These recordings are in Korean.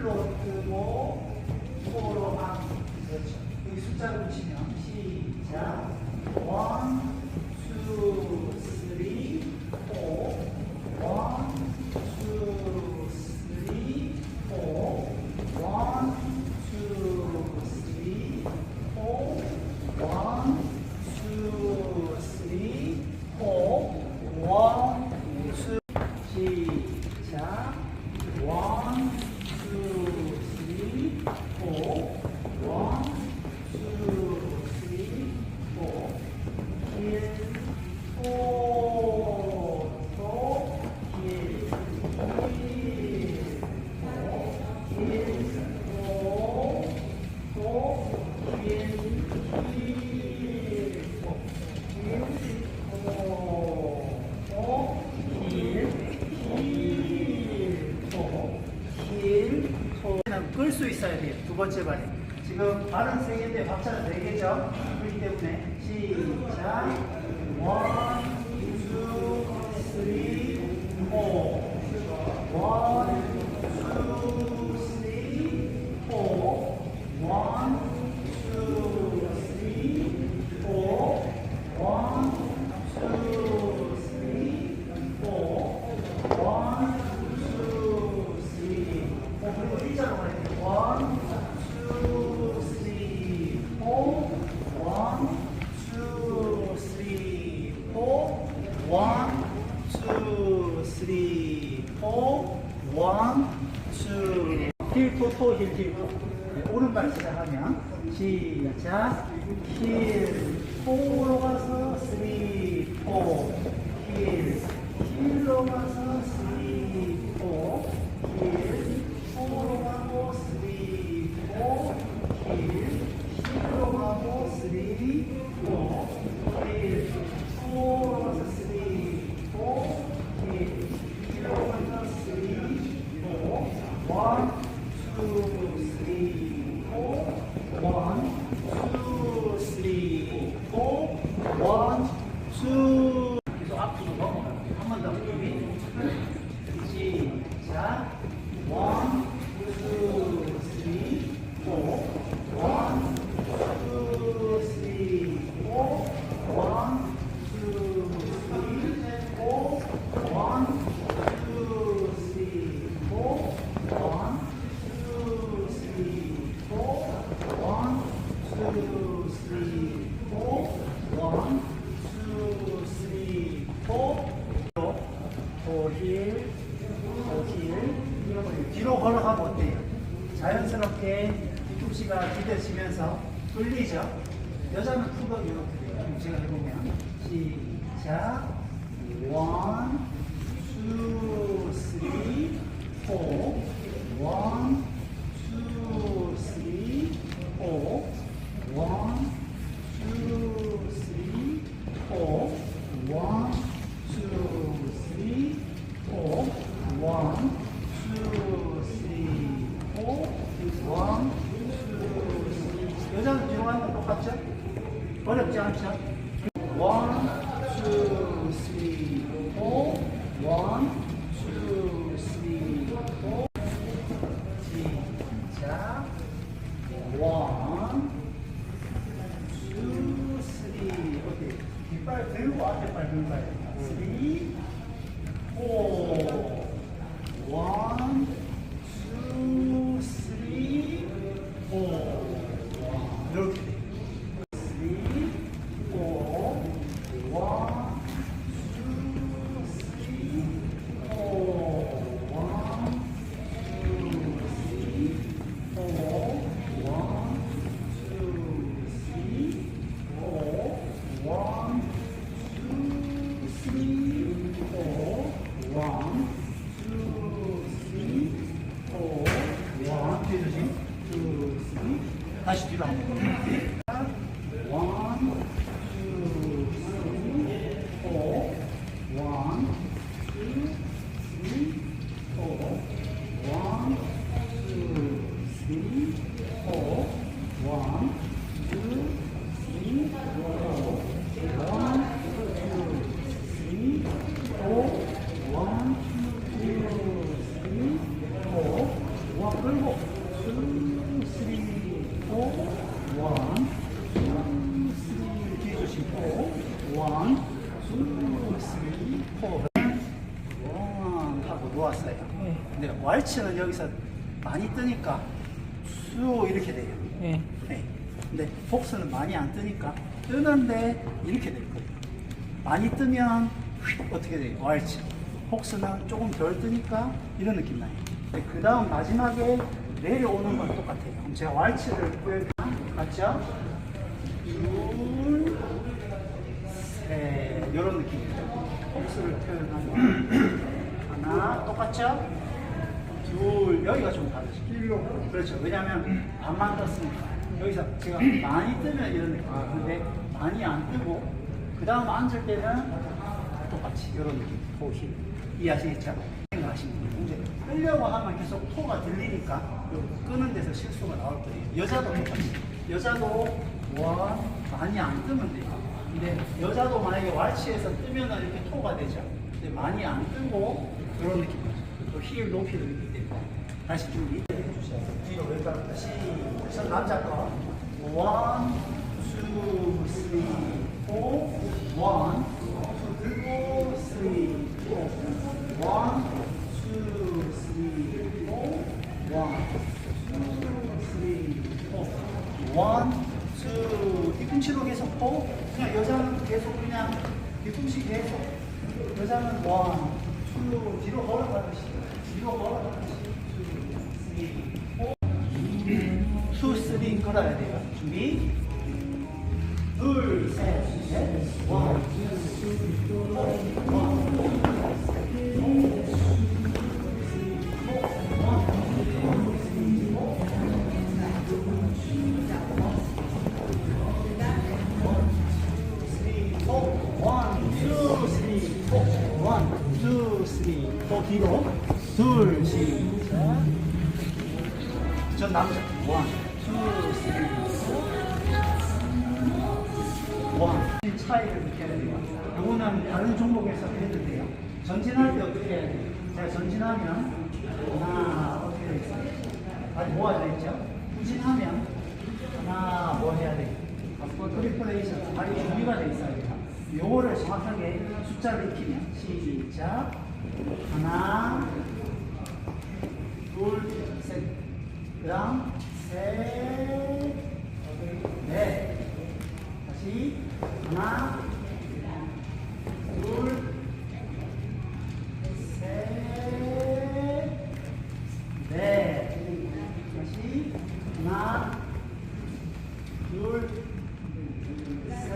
1로 끄고 4로 막 그렇죠. 여기 숫자로 치면 시작. 1, 2, 3, 4 있어야 돼요. 두 번째 발에. 지금 발은 세인데 박자는 네 개죠. 그렇기 때문에 시작. 원, 투, 쓰리, 포. 원, 투, 쓰리, 포. 원, 투, 쓰리, 포. 원, 투, 쓰리, 포. 원, 자. 돌리죠. 我的家乡，我。 원 하고 놓았어요. 네. 근데 왈츠는 여기서 많이 뜨니까 수 이렇게 돼요. 예. 네. 근데 복스는 많이 안 뜨니까 뜨는데 이렇게 될 거예요. 많이 뜨면 어떻게 돼요? 왈츠. 복스는 조금 덜 뜨니까 이런 느낌 나요. 그 다음 마지막에 내려오는 건 똑같아요. 제가 왈츠를 보여드리면 맞죠? 둘, 셋. 이런 느낌이죠. 복스를 표현하면 하나 똑같죠? 둘 여기가 좀 다르죠. 그렇죠. 왜냐하면 반만 떴으니까 여기서 제가 많이 뜨면 이런 느낌. 근데 많이 안 뜨고 그 다음 앉을 때는 똑같이 이런 느낌. 호흡. 이해하시겠죠? 생각하시면. 이제 끌려고 하면 계속 토가 들리니까 요 끄는 데서 실수가 나올 거예요. 여자도 똑같이. 여자도 와 많이 안 뜨면 돼요. 근데 여자도 만약에 왈치에서 뜨면은 이렇게 토가 되죠. 근데 많이 안 뜨고 이런 느낌이죠. 또힐 높이도 있기 때문에. 다시 준비 뒤로 왼발 다시. 우선 남자 거 원, 투, 쓰리, 포, 원, 투 들고 쓰리, 포, 원, 투, 쓰리, 포, 원, 투, 쓰리, 포, 원, 투. 뒤꿈치로 계속 포 그냥 여자는 계속 그냥 뒤꿈치 계속. 여자는 원, 투 뒤로 걸어가듯이. 뒤로 걸어가듯이 투, 쓰리. 걸어야 돼 포 뒤로 둘, 시작. 전 남자. 원, 투, 쓰리, 포. 원. 차이를 느껴야 돼요. 요거는 다른 종목에서 해도 돼요. 전진할 때 어떻게 해야 돼요? 제가 전진하면 하나 어떻게 되어 있어요? 아직 뭐가 되어 있죠? 후진하면 하나 뭐 해야 돼요? 프리퍼레이션 발이 준비가 되어 있어야 돼요. 요거를 정확하게 숫자를 익히면 시작 하나 둘, 셋. 그 다음, 셋, 넷. 다시, 하나, 둘, 셋, 넷. 다시, 하나, 둘, 셋,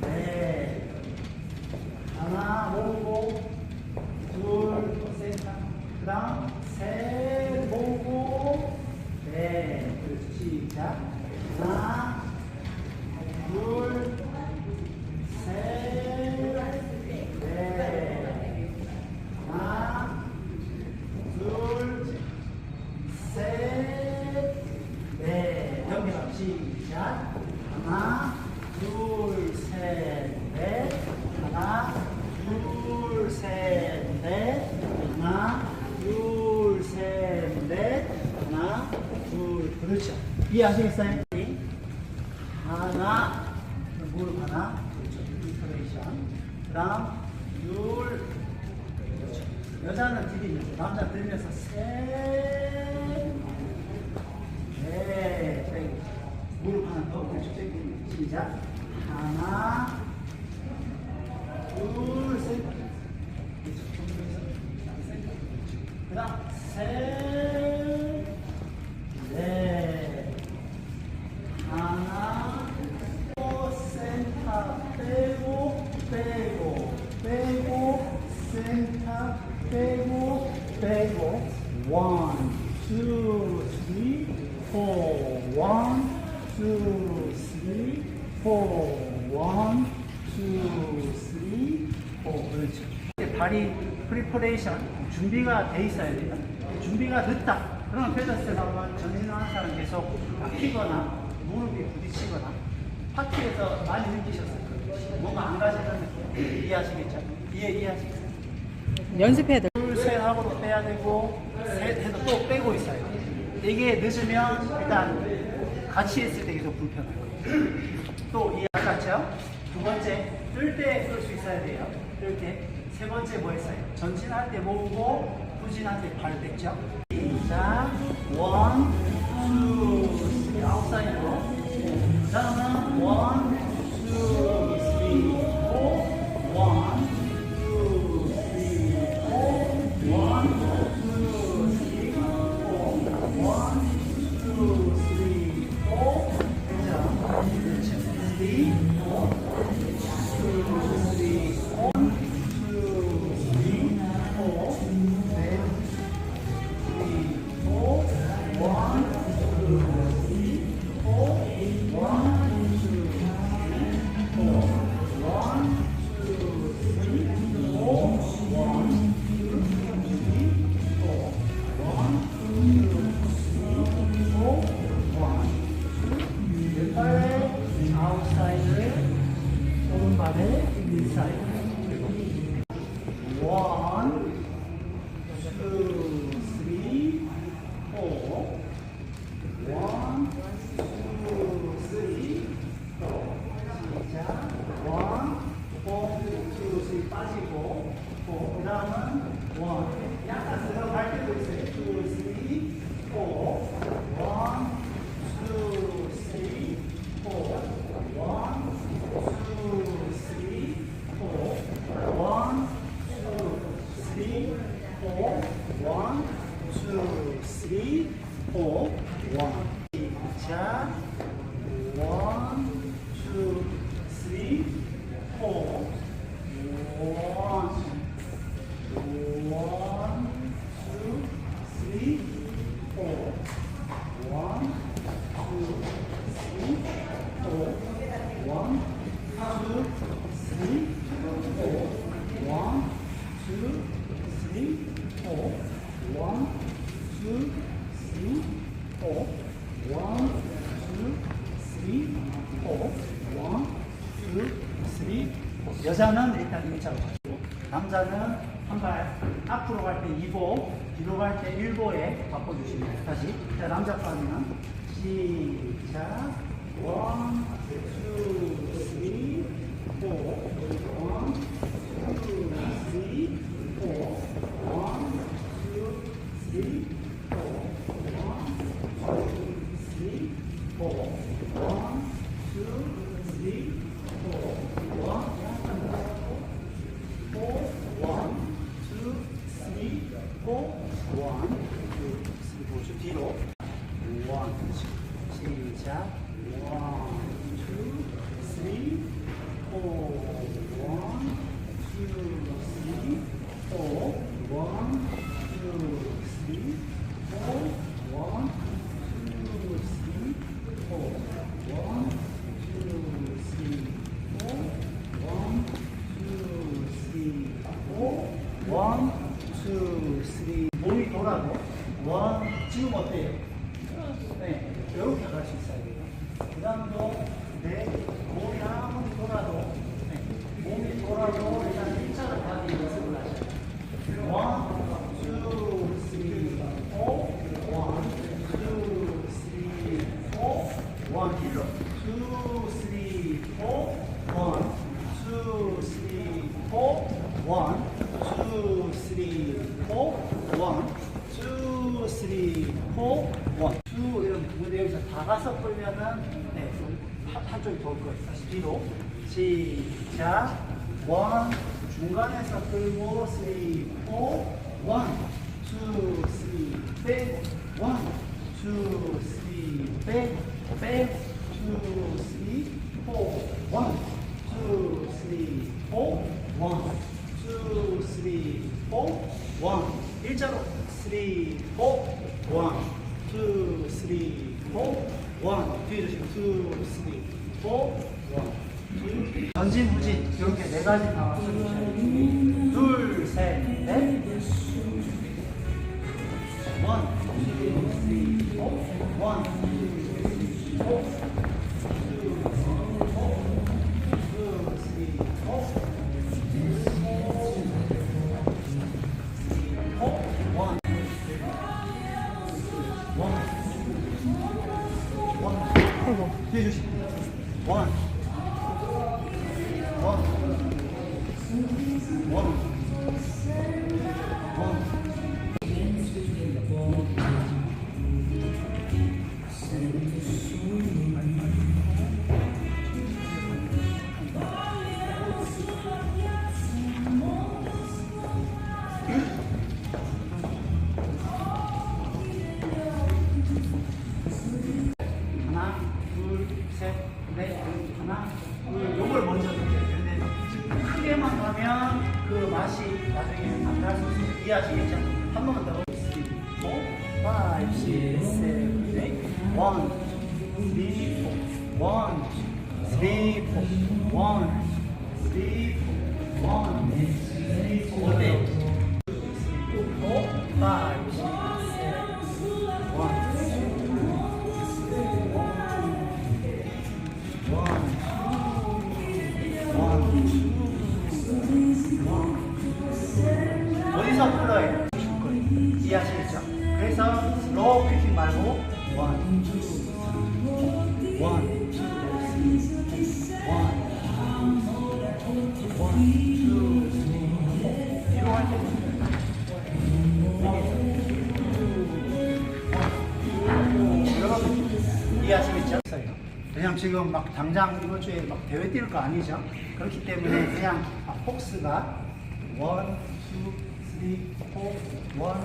넷. 하나 모으고 둘 센터 그다음 셋 모으고 넷 그렇지 시작 하나 둘셋넷 하나 둘셋넷 연결합 시작 하나 둘셋넷 하나 둘셋넷 하나 둘셋넷 하나 둘 그렇죠 이해하시겠어요? 하나 무릎 하나 그렇죠 인터레이션 그 다음 둘 그렇죠 여자는 들이면서 남자 들면서 셋 네, 빼고. 무릎 하나 더, 그렇죠. 빼고. 시작. 하나, 둘, 셋. 그 다음, 셋, 넷. 하나, 또 센터 빼고, 빼고, 빼고, 센터 빼고, 빼고. One, two, three, four. One, two, three, four. One, two, three, four. 그렇죠. 다리 프리퍼레이션 준비가 돼 있어야 돼요. 준비가 늦다. 그러면 페더스를 한번 전진하는 사람 계속 막히거나 무릎이 부딪히거나 파티에서 많이 느끼셨을 거예요. 뭔가 안 가시는 느낌 이해하시겠죠? 이해 이해하시겠어요? 연습해야 돼. 되게 늦으면 일단 같이 했을 때 계속 불편할 거예요. 또이 아까처럼 두 번째 뜰 때 쓸 수 있어야 돼요. 뜰 때. 세 번째 뭐 했어요? 전진할 때 모으고 후진할 때 발을 뺐죠. 자, 원, 투, 아웃사이드로. 그 다음은 원, Thank you. four, one, two, three, four, one, two, three, four, one, two, three, four. 여자는 일단 일자로 가시고 남자는 한 발 앞으로 갈 때 2보, 뒤로 갈 때 1보에 바꿔주시면 다시 자 남자 파는 시작 one, two, three, four, one, 거예요. 42도. 시작. 원. 중간에서 끌고, 3, 4. 원, 투, 쓰리, 빼고. 원, 투, 쓰리, 빼고. 무진 후진 이렇게 네 가지 방을 써주세요. One. 2, 3, 4. 1, 2, 3, 4. 어때요? 4, 5, 6, 이해하시겠죠? 왜냐면 지금 막 당장 이번 주에 막 대회 뛸 거 아니죠? 그렇기 때문에 그냥 아, 폭스가 원, 투, 쓰리, 포, 원,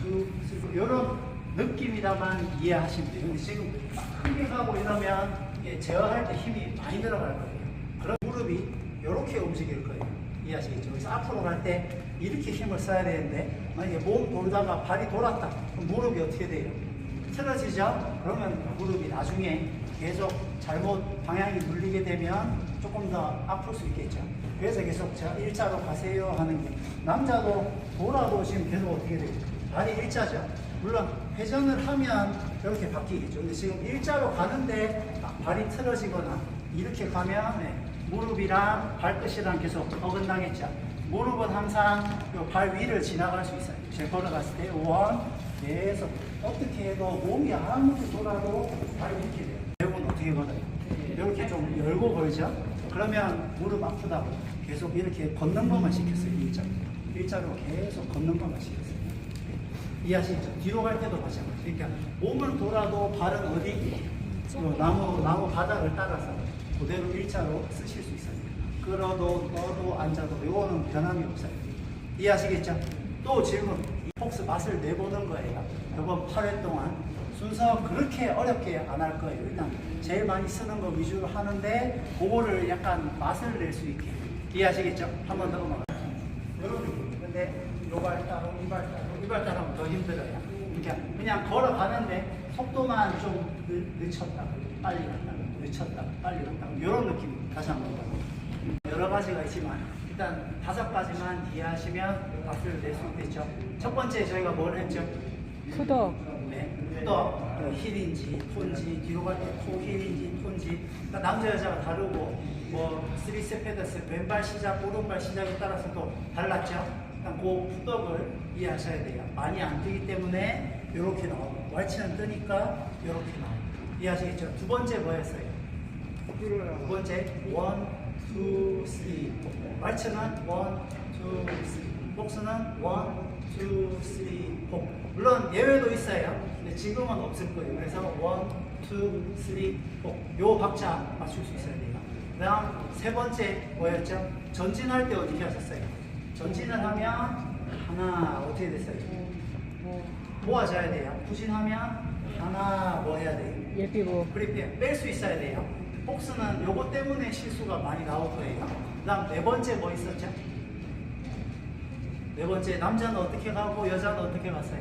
투, 쓰리 이런 느낌이라만 이해하시면 돼요. 근데 지금 막 크게 가고 이러면 이게 제어할 때 힘이 많이 들어갈 거예요. 그럼 무릎이 이렇게 움직일 거예요. 이해하시겠죠? 그래서 앞으로 갈 때 이렇게 힘을 써야 되는데 만약에 몸 돌다가 발이 돌았다. 그럼 무릎이 어떻게 돼요? 틀어지죠? 그러면 무릎이 나중에 계속 잘못 방향이 눌리게 되면 조금 더 아플 수 있겠죠. 그래서 계속 제가 일자로 가세요 하는 게 남자도 돌아도 지금 계속 어떻게 돼요? 발이 일자죠. 물론 회전을 하면 이렇게 바뀌겠죠. 근데 지금 일자로 가는데 막 발이 틀어지거나 이렇게 가면 네, 무릎이랑 발끝이랑 계속 어긋나겠죠. 무릎은 항상 요발 위를 지나갈 수 있어요. 제가 걸어갔을 때 원, 계속 어떻게 해도 몸이 아무리 돌아도 발이 이렇게 돼요. 배우는 어떻게 걸어요? 이렇게 좀 열고 걸죠? 그러면 무릎 아프다고 계속 이렇게 걷는 것만 시켰어요. 일자. 일자로 계속 걷는 것만 시켰어요. 이해하시죠? 뒤로 갈 때도 마찬가지. 그러니까 몸은 돌아도 발은 어디? 요 나무, 나무 바닥을 따라서 그대로 일자로 쓰실 수 있어요. 끌어도, 떠도, 앉아도 이거는 변함이 없어요. 이해하시겠죠? 또 질문. 이 폭스 맛을 내보는 거예요. 이번 8회 동안 순서 그렇게 어렵게 안 할 거예요. 일단 제일 많이 쓰는 거 위주로 하는데 그거를 약간 맛을 낼 수 있게. 이해하시겠죠? 한 번 더 넘어가요. 여러분, 근데 요발 따로, 이발 따로, 이발 따로 더 힘들어요. 그러니까 그냥 걸어가는데 속도만 좀 늦, 늦췄다, 빨리 갔다, 늦췄다, 빨리 갔다. 이런 느낌 다시 한번 더. 여러 가지가 있지만 일단 다섯 가지만 이해하시면 맛을 낼수 있겠죠. 첫 번째 저희가 뭘 했죠? 푸더 네. 또그 힐인지 톤지 뒤로 갈때코 힐인지 톤지 그러니까 남자 여자가 다르고 뭐 스리세 페더스 왼발 시작 오른발 시작에 따라서 또 달랐죠. 일단 그 푸덕을 이해하셔야 돼요. 많이 안 뜨기 때문에 이렇게 나오고 왈치는 뜨니까 이렇게 나오고 이해하시겠죠? 두 번째 뭐였어요? 두 번째 원, 투, 쓰리. 왈츠는 원, 투, 쓰리. 복스는 원, 투, 쓰리, 포. 물론 예외도 있어요. 근데 지금은 없을 거예요. 그래서 원, 투, 쓰리, 포. 요 박자 맞출 수 있어야 돼요. 그다음 세 번째 뭐였죠? 전진할 때 어떻게 하셨어요? 전진을 하면 하나 어떻게 됐어요? 모아져야 돼요. 후진하면 하나 뭐 해야 돼요? 예비고 그렇게 뺄수 있어야 돼요. 복스는 요거 때문에 실수가 많이 나올 거예요. 그 다음 네 번째 뭐 있었죠? 네 번째 남자는 어떻게 가고 여자는 어떻게 갔어요?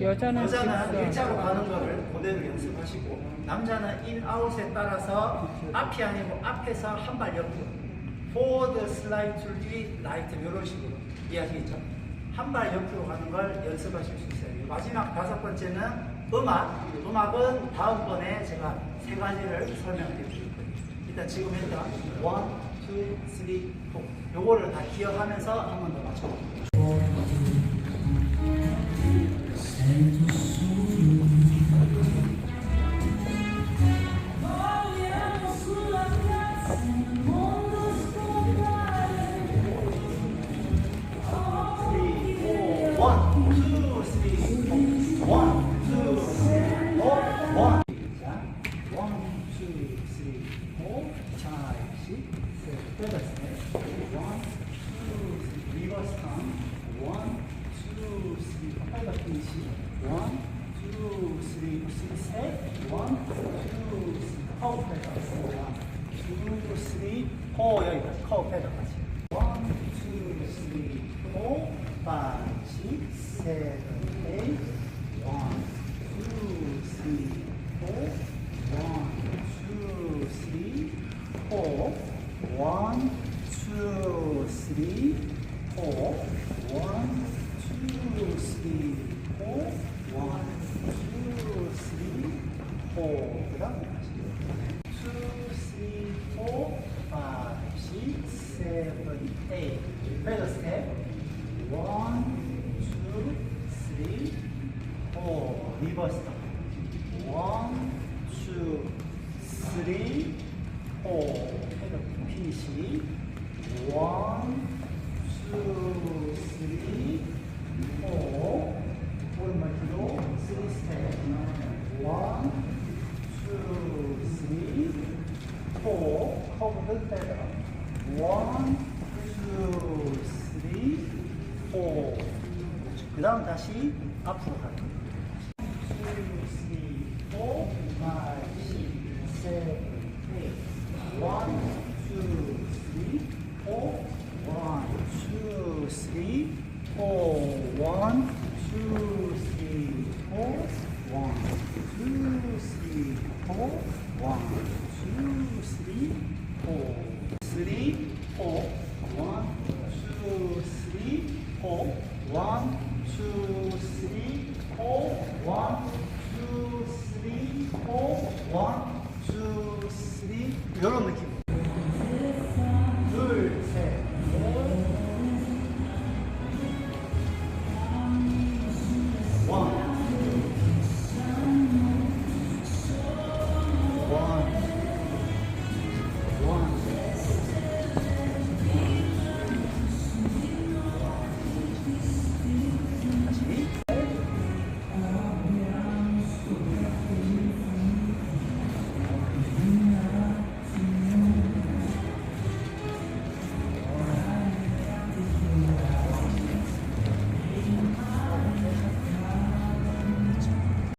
여자는 여자는. 일자로 가는 거를 그대로 연습하시고 남자는 인, 아웃에 따라서 앞이 아니고 앞에서 한 발 옆으로 forward, slide to the right 이런 식으로 이해하시겠죠? 한 발 옆으로 가는 걸 연습하실 수 있어요. 마지막 다섯 번째는 음악. 음악은 다음번에 제가 세 가지를 설명해 드릴 거예요. 일단 지금 일단 원, 투, 쓰리, 포. 요거를 다 기억하면서 한 번 더 맞춰볼게요. One, two, three, four. One, two, three, four. One, two, three, four. 그 다음에 다시. four, cover the feather. One, two, three, four. 그 다음 다시 앞으로 가요. Yorumdaki